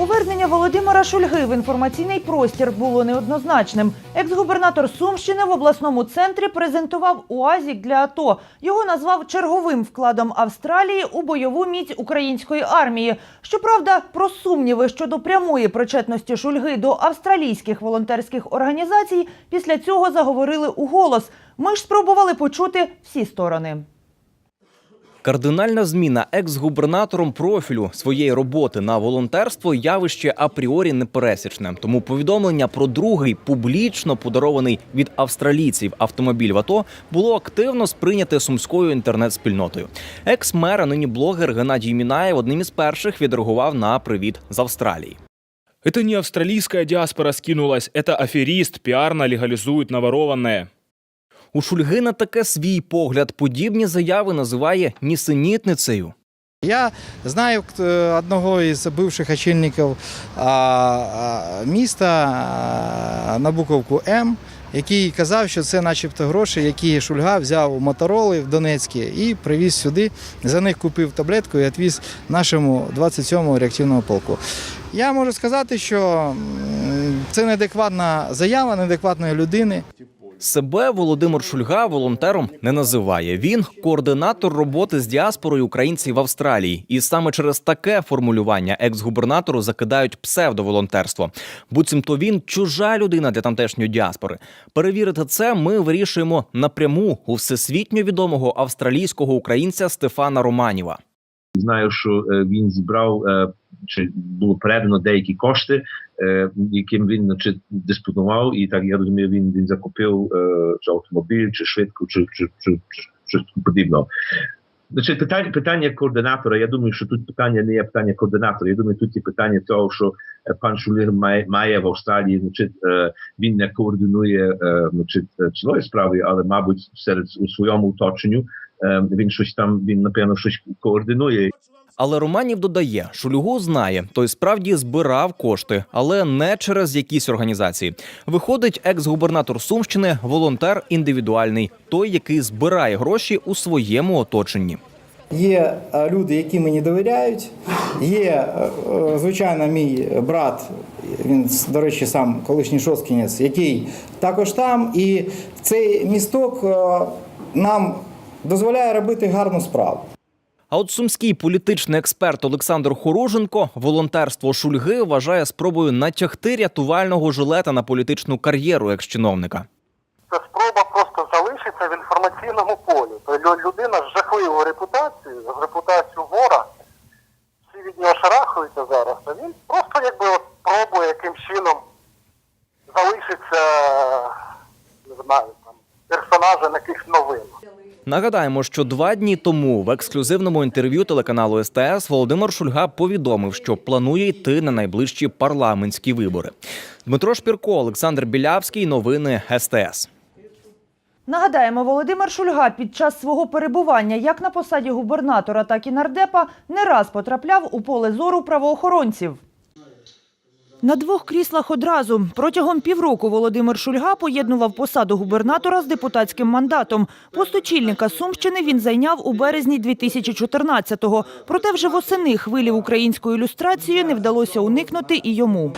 Повернення Володимира Шульги в інформаційний простір було неоднозначним. Екс-губернатор Сумщини в обласному центрі презентував УАЗік для АТО. Його назвав черговим вкладом Австралії у бойову міць української армії. Щоправда, про сумніви щодо прямої причетності Шульги до австралійських волонтерських організацій після цього заговорили у голос. Ми ж спробували почути всі сторони. Кардинальна зміна екс-губернатором профілю своєї роботи на волонтерство явище апріорі непересічне. Тому повідомлення про другий публічно подарований від австралійців автомобіль в АТО було активно сприйняте сумською інтернет-спільнотою. Екс-мер, а нині блогер Геннадій Мінаєв одним із перших відреагував на привіт з Австралії. Это не австралийская диаспора скинулась, это аферист пиарно легализует наворованное. У Шульги на таке свій погляд. Подібні заяви називає нісенітницею. Я знаю е, одного із бивших очільників міста на буковку М, який казав, що це начебто гроші, які Шульга взяв у Мотороли в Донецькі і привіз сюди. За них купив таблетку і відвіз нашому 27-му реактивному полку. Я можу сказати, що це неадекватна заява неадекватної людини. Себе Володимир Шульга волонтером не називає. Він координатор роботи з діаспорою українців в Австралії, і саме через таке формулювання екс-губернатору закидають псевдоволонтерство. Буцімто він чужа людина для тамтешньої діаспори. Перевірити це ми вирішуємо напряму у всесвітньо відомого австралійського українця Стефана Романіва. Знаю, що е, він зібрав е, чи було передано деякі кошти, е, яким він значить, диспонував, і так я розумію, він, він закупив е, чи автомобіль, чи швидку, чи, чи, чи, чи щось подібного. Значить, питання, питання координатора. Я думаю, що тут питання не є питання координатора. Я думаю, тут є питання того, що е, пан Шулір має, має в Австралії, значить, е, він не координує е, значить, е, цілої справи, але, мабуть, серед у своєму оточенню е, він щось там, він напевно щось координує. Але Романів додає, Шульгу знає, той справді збирав кошти, але не через якісь організації. Виходить, екс-губернатор Сумщини волонтер індивідуальний, той, який збирає гроші у своєму оточенні. Є е, люди, які мені довіряють. Є, е, е, звичайно, мій брат, він, до речі, сам колишній шосткінець, який також там. І цей місток нам дозволяє робити гарну справу. А от сумський політичний експерт Олександр Хороженко волонтерство Шульги вважає спробою натягти рятувального жилета на політичну кар'єру екс-чиновника. це спроба просто залишитися в інформаційному полі. Тобто людина з жахливою репутацією, з репутацією вора, всі від нього шарахаються зараз, а він просто якби от пробує яким чином залишиться, не знаю, там, персонажем якихось новин. Нагадаємо, що два дні тому в ексклюзивному інтерв'ю телеканалу СТС Володимир Шульга повідомив, що планує йти на найближчі парламентські вибори. Дмитро Шпірко, Олександр Білявський. Новини СТС. Нагадаємо, Володимир Шульга під час свого перебування як на посаді губернатора, так і нардепа не раз потрапляв у поле зору правоохоронців. На двох кріслах одразу протягом півроку Володимир Шульга поєднував посаду губернатора з депутатським мандатом. Пост очільника Сумщини він зайняв у березні 2014-го. Проте вже восени хвилі української ілюстрації не вдалося уникнути і йому.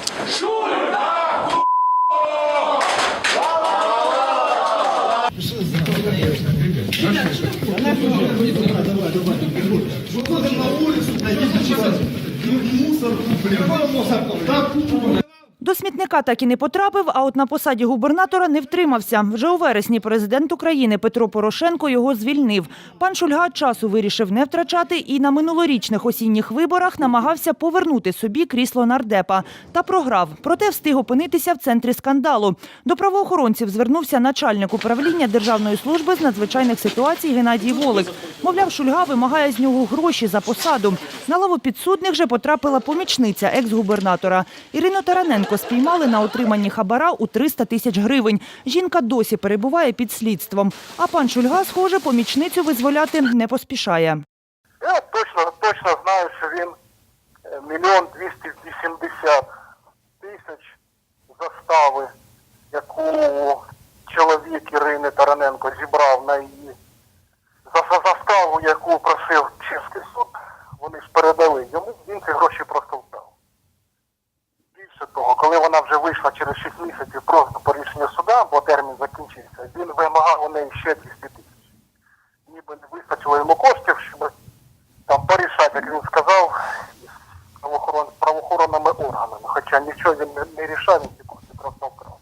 До так і не потрапив, а от на посаді губернатора не втримався. Вже у вересні президент України Петро Порошенко його звільнив. Пан Шульга часу вирішив не втрачати і на минулорічних осінніх виборах намагався повернути собі крісло нардепа. Та програв. Проте встиг опинитися в центрі скандалу. До правоохоронців звернувся начальник управління Державної служби з надзвичайних ситуацій Геннадій Волик. Мовляв, Шульга вимагає з нього гроші за посаду. На лаву підсудних же потрапила помічниця екс-губернатора. Ірину Тараненко спіймали на отриманні хабара у 300 тисяч гривень. Жінка досі перебуває під слідством. А пан Шульга, схоже, помічницю визволяти не поспішає. Я точно, точно знаю, що він е, мільйон двісті вісімдесят тисяч застави, яку чоловік Ірини Тараненко зібрав на її за, за заставу, яку просив чеський суд, вони ж передали йому, він ці гроші просто. Коли вона вже вийшла через 6 місяців просто по рішенню суда, бо термін закінчився, він вимагав у неї ще 200 тисяч. Ніби не вистачило йому коштів, щоб там порішати, як він сказав, з правоохоронними органами. Хоча нічого він не рішав, він ці кошти просто вкрав.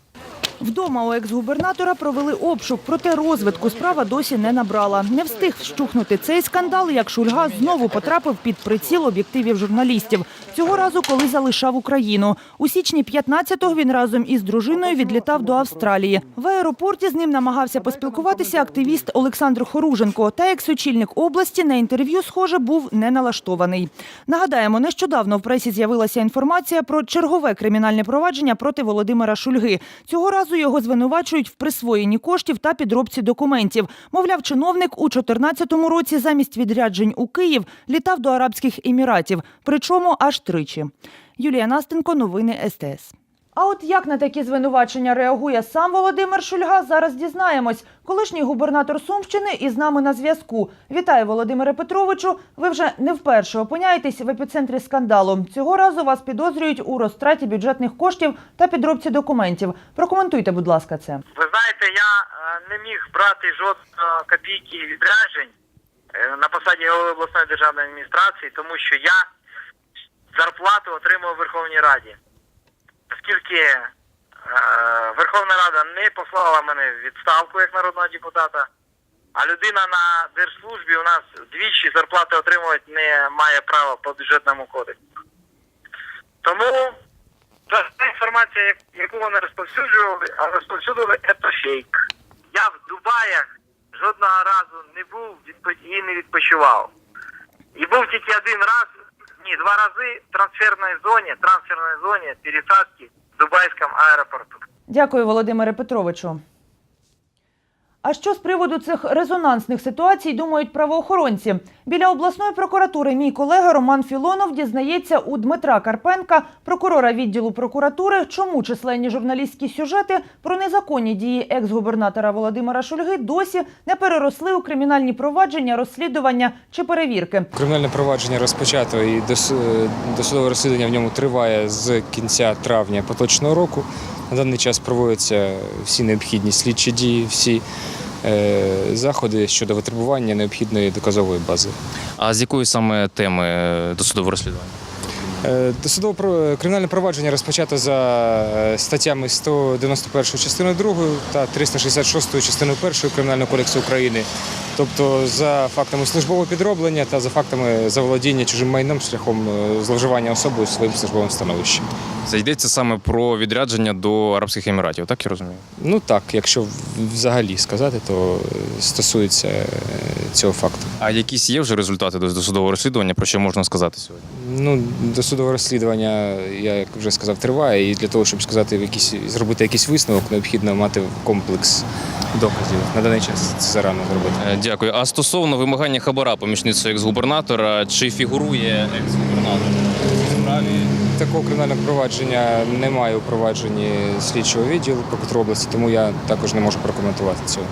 Вдома у екс-губернатора провели обшук, проте розвитку справа досі не набрала. Не встиг вщухнути цей скандал, як Шульга знову потрапив під приціл об'єктивів журналістів. Цього разу, коли залишав Україну. У січні 15-го він разом із дружиною відлітав до Австралії. В аеропорті з ним намагався поспілкуватися активіст Олександр Хоруженко. Та екс-очільник області на інтерв'ю, схоже, був не налаштований. Нагадаємо, нещодавно в пресі з'явилася інформація про чергове кримінальне провадження проти Володимира Шульги. Цього разу його звинувачують в присвоєнні коштів та підробці документів. Мовляв, чиновник у 2014 році замість відряджень у Київ літав до Арабських Еміратів, причому аж тричі. Юлія Настенко, новини СТС. А от як на такі звинувачення реагує сам Володимир Шульга, зараз дізнаємось. Колишній губернатор Сумщини із нами на зв'язку. Вітаю, Володимире Петровичу. Ви вже не вперше опиняєтесь в епіцентрі скандалу. Цього разу вас підозрюють у розтраті бюджетних коштів та підробці документів. Прокоментуйте, будь ласка, це. Ви знаєте, я е, не міг брати жодної копійки відряджень е, на посаді голови обласної державної адміністрації, тому що я зарплату отримав у Верховній Раді. Оскільки е, Верховна Рада не послала мене в відставку як народного депутата, а людина на держслужбі у нас двічі зарплати отримувати не має права по бюджетному кодексу. Тому та інформація, яку вони розповсюджували, а розповсюджували це фейк. Я в Дубаях жодного разу не був і не відпочивав. І був тільки один раз, ні, два рази в трансферній зоні, трансферній зоні пересадки Дубайському аеропорту. Дякую, Володимире Петровичу. А що з приводу цих резонансних ситуацій думають правоохоронці? Біля обласної прокуратури мій колега Роман Філонов дізнається у Дмитра Карпенка, прокурора відділу прокуратури, чому численні журналістські сюжети про незаконні дії екс-губернатора Володимира Шульги досі не переросли у кримінальні провадження, розслідування чи перевірки. Кримінальне провадження розпочато і дос- досудове розслідування в ньому триває з кінця травня поточного року. На даний час проводяться всі необхідні слідчі дії, всі е, заходи щодо витребування необхідної доказової бази. А з якої саме теми е, досудове розслідування? Е, Досудове кримінальне провадження розпочато за статтями 191 частиною 2 та 366 частиною 1 Кримінального кодексу України, тобто за фактами службового підроблення та за фактами заволодіння чужим майном шляхом е, зловживання особою своїм службовим становищем. Це йдеться саме про відрядження до Арабських Еміратів, так я розумію? Ну так, якщо взагалі сказати, то е, стосується е, цього факту. А якісь є вже результати до досудового розслідування, про що можна сказати сьогодні? Ну, досудове розслідування, я як вже сказав, триває, і для того, щоб сказати якісь, зробити якийсь висновок, необхідно мати комплекс доказів. На даний час це зарано зробити. Дякую. А стосовно вимагання хабара помічництва екс-губернатора, чи фігурує екс-губернатор у справі? Такого кримінального провадження немає у провадженні слідчого відділу прокуратури області, тому я також не можу прокоментувати цього.